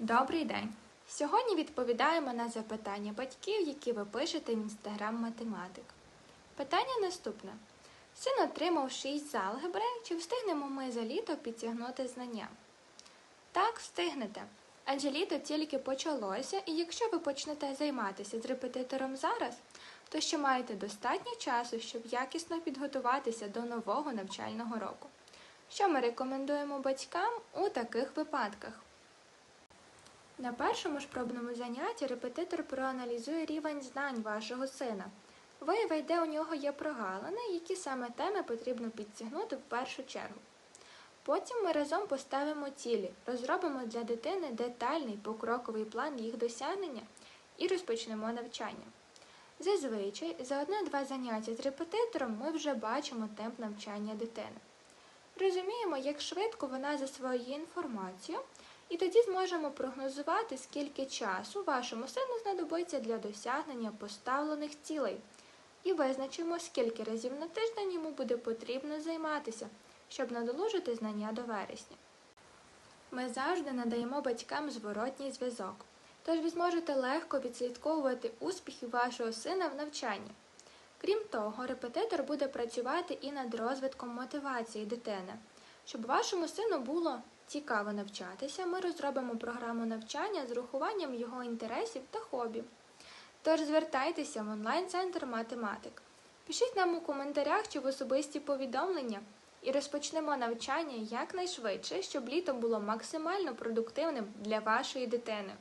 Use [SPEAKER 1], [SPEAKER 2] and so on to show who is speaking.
[SPEAKER 1] Добрий день! Сьогодні відповідаємо на запитання батьків, які ви пишете в інстаграм математик. Питання наступне: син отримав 6 з алгебри, чи встигнемо ми за літо підтягнути знання? Так, встигнете. Адже літо тільки почалося, і якщо ви почнете займатися з репетитором зараз, то ще маєте достатньо часу, щоб якісно підготуватися до нового навчального року. Що ми рекомендуємо батькам у таких випадках? На першому ж пробному занятті репетитор проаналізує рівень знань вашого сина, виявить, де у нього є прогалини, які саме теми потрібно підтягнути в першу чергу. Потім ми разом поставимо цілі, розробимо для дитини детальний покроковий план їх досягнення і розпочнемо навчання. Зазвичай за одне-два заняття з репетитором ми вже бачимо темп навчання дитини. Розуміємо, як швидко вона засвоює інформацію, і тоді зможемо прогнозувати, скільки часу вашому сину знадобиться для досягнення поставлених цілей, і визначимо, скільки разів на тиждень йому буде потрібно займатися, щоб надолужити знання до вересня. Ми завжди надаємо батькам зворотній зв'язок, тож ви зможете легко відслідковувати успіхи вашого сина в навчанні. Крім того, репетитор буде працювати і над розвитком мотивації дитини. Щоб вашому сину було цікаво навчатися, ми розробимо програму навчання з урахуванням його інтересів та хобі. Тож звертайтеся в онлайн-центр математик. Пишіть нам у коментарях чи в особисті повідомлення і розпочнемо навчання якнайшвидше, щоб літо було максимально продуктивним для вашої дитини.